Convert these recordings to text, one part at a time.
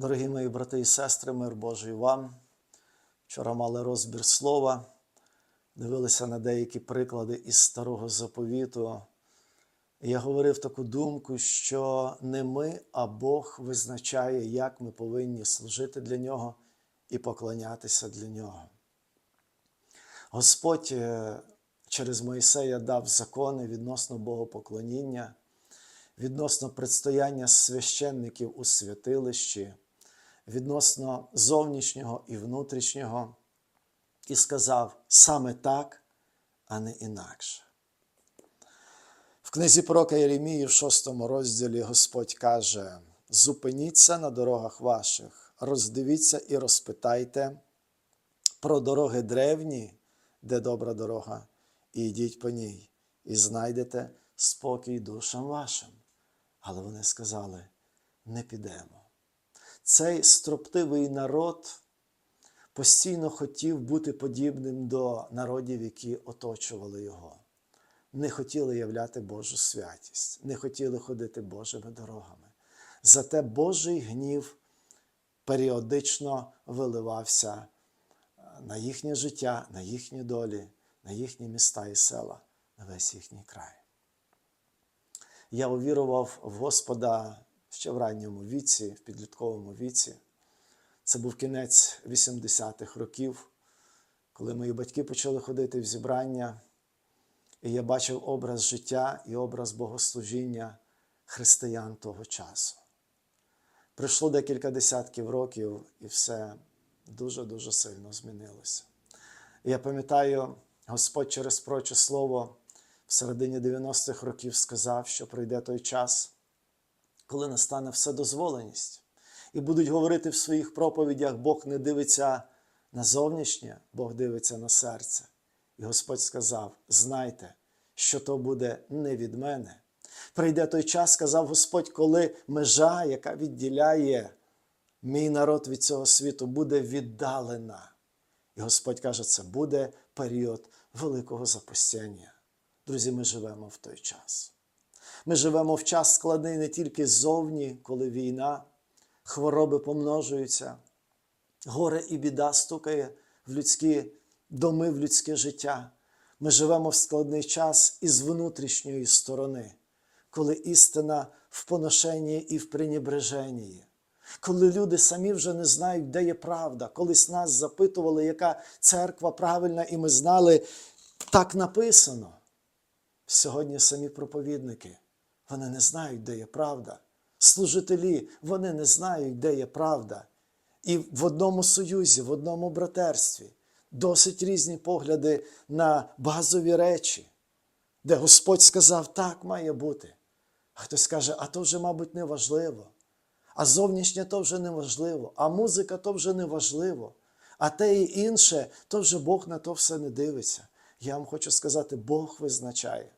Дорогі мої брати і сестри, мир Божий вам. Вчора мали розбір слова, дивилися на деякі приклади із старого заповіту. Я говорив таку думку, що не ми, а Бог визначає, як ми повинні служити для Нього і поклонятися для Нього. Господь е, через Моїсея дав закони відносно богопоклоніння, відносно предстояння священників у святилищі, відносно зовнішнього і внутрішнього, і сказав саме так, а не інакше. В книзі пророка Єремії, в шостому розділі Господь каже: Зупиніться на дорогах ваших, роздивіться і розпитайте про дороги древні, де добра дорога, і йдіть по ній, і знайдете спокій душам вашим. Але вони сказали: не підемо. Цей строптивий народ постійно хотів бути подібним до народів, які оточували його. Не хотіли являти Божу святість, не хотіли ходити Божими дорогами. Зате Божий гнів періодично виливався на їхнє життя, на їхні долі, на їхні міста і села, на весь їхній край. Я увірував в Господа ще в ранньому віці, в підлітковому віці. Це був кінець 80-х років, коли мої батьки почали ходити в зібрання, і я бачив образ життя і образ богослужіння християн того часу. Пройшло декілька десятків років, і все дуже-дуже сильно змінилося. Я пам'ятаю, Господь через проче слово в середині 90-х років сказав, що прийде той час, коли настане вседозволеність. І будуть говорити в своїх проповідях, Бог не дивиться на зовнішнє, Бог дивиться на серце. І Господь сказав: знайте, що то буде не від мене. Прийде той час, сказав Господь, коли межа, яка відділяє мій народ від цього світу, буде віддалена. І Господь каже, це буде період великого запустяння. Друзі, ми живемо в той час. Ми живемо в час складний не тільки ззовні, коли війна, хвороби помножуються, горе і біда стукає в людські доми, в людське життя. Ми живемо в складний час із внутрішньої сторони, коли істина в поношенні і в пренебреженні. Коли люди самі вже не знають, де є правда. Колись нас запитували, яка церква правильна, і ми знали, так написано. Сьогодні самі проповідники, вони не знають, де є правда. Служителі, вони не знають, де є правда. І в одному союзі, в одному братерстві досить різні погляди на базові речі, де Господь сказав, так має бути. А хтось каже, а то вже, мабуть, не важливо. А зовнішнє то вже не важливо, а музика то вже не важливо, а те і інше, то вже Бог на то все не дивиться. Я вам хочу сказати, Бог визначає,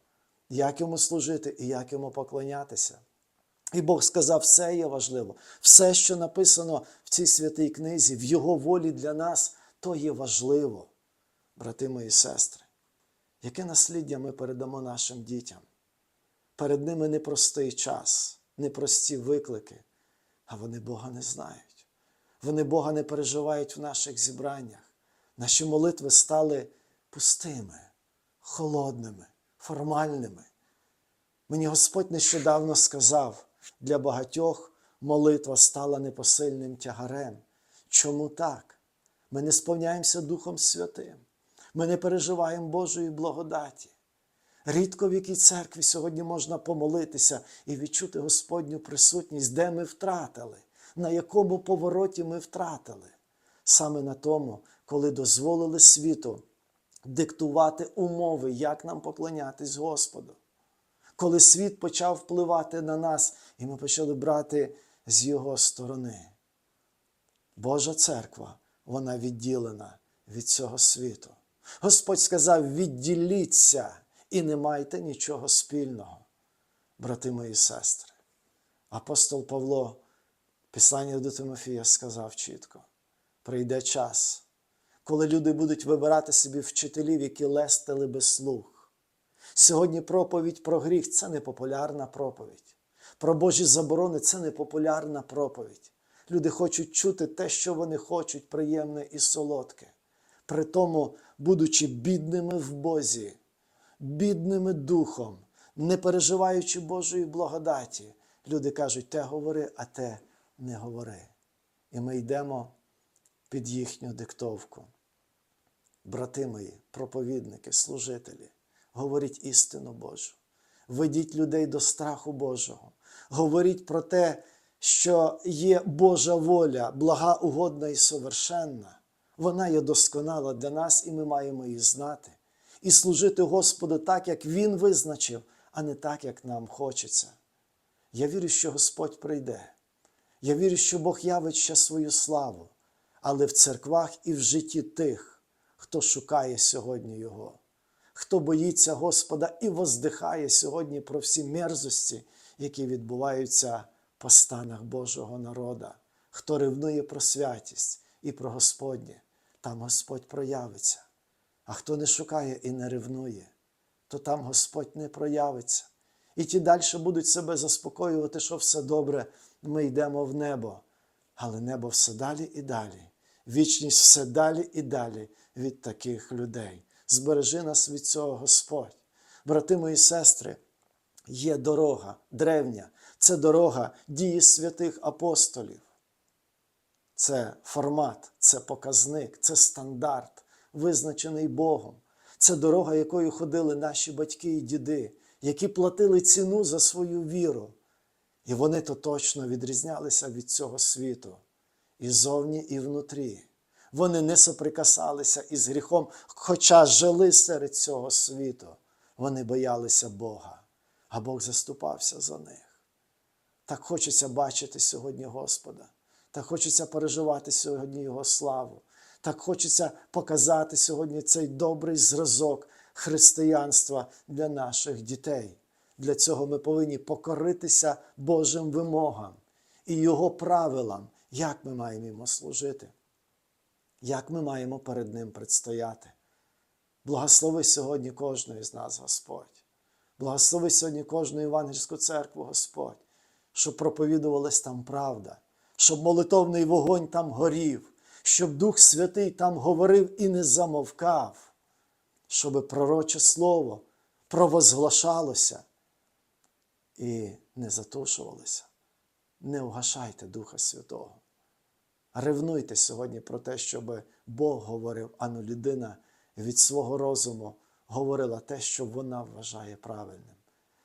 як йому служити і як йому поклонятися. І Бог сказав, все є важливо, все, що написано в цій святій книзі, в Його волі для нас, то є важливо, брати мої сестри. Яке насліддя ми передамо нашим дітям? Перед ними непростий час, непрості виклики, а вони Бога не знають. Вони Бога не переживають в наших зібраннях. Наші молитви стали пустими, холодними, формальними. Мені Господь нещодавно сказав, для багатьох молитва стала непосильним тягарем. Чому так? Ми не сповняємося Духом Святим. Ми не переживаємо Божої благодаті. Рідко в якій церкві сьогодні можна помолитися і відчути Господню присутність, де ми втратили, на якому повороті ми втратили. Саме на тому, коли дозволили світу диктувати умови, як нам поклонятись Господу. Коли світ почав впливати на нас, і ми почали брати з його сторони. Божа церква, вона відділена від цього світу. Господь сказав: відділіться і не майте нічого спільного, брати мої сестри. Апостол Павло, Писання до Тимофія, сказав чітко: прийде час, коли люди будуть вибирати собі вчителів, які лестили би слух. Сьогодні проповідь про гріх це не популярна проповідь. Про Божі заборони це не популярна проповідь. Люди хочуть чути те, що вони хочуть, приємне і солодке. При тому, будучи бідними в Бозі, бідними духом, не переживаючи Божої благодаті, люди кажуть, те говори, а те не говори. І ми йдемо під їхню диктовку. Брати мої, проповідники, служителі, говоріть істину Божу, ведіть людей до страху Божого, говоріть про те, що є Божа воля, блага, угодна і совершенна. Вона є досконала для нас, і ми маємо її знати. І служити Господу так, як Він визначив, а не так, як нам хочеться. Я вірю, що Господь прийде. Я вірю, що Бог явить ще свою славу, але в церквах і в житті тих, хто шукає сьогодні Його, хто боїться Господа і воздихає сьогодні про всі мерзості, які відбуваються по станах Божого народа, хто ревнує про святість і про Господнє, там Господь проявиться. А хто не шукає і не ревнує, то там Господь не проявиться. І ті далі будуть себе заспокоювати, що все добре, ми йдемо в небо. Але небо все далі і далі. Вічність все далі і далі від таких людей. Збережи нас від цього Господь. Брати мої сестри, є дорога древня, це дорога дії святих апостолів. Це формат, це показник, це стандарт, визначений Богом. Це дорога, якою ходили наші батьки і діди, які платили ціну за свою віру. І вони то точно відрізнялися від цього світу і зовні, і внутрі. Вони не соприкасалися із гріхом, хоча жили серед цього світу. Вони боялися Бога, а Бог заступався за них. Так хочеться бачити сьогодні Господа, так хочеться переживати сьогодні Його славу, так хочеться показати сьогодні цей добрий зразок християнства для наших дітей. Для цього ми повинні покоритися Божим вимогам і Його правилам, як ми маємо йому служити, як ми маємо перед Ним предстояти. Благослови сьогодні кожного з нас, Господь. Благослови сьогодні кожну євангельську церкву, Господь, щоб проповідувалась там правда, щоб молитовний вогонь там горів, щоб Дух Святий там говорив і не замовкав, щоб пророче слово провозглашалося і не затушувалося. Не вгашайте Духа Святого. Ревнуйте сьогодні про те, щоб Бог говорив, а не людина від свого розуму говорила те, що вона вважає правильним.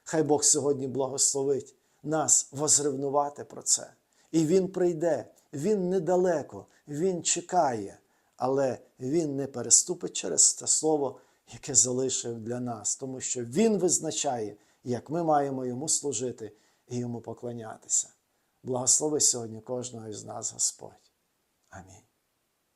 Хай Бог сьогодні благословить нас возревнувати про це. І Він прийде, Він недалеко, Він чекає, але Він не переступить через те слово, яке залишив для нас, тому що Він визначає, як ми маємо йому служити і йому поклонятися. Благослови сьогодні кожного із нас, Господь. Amen.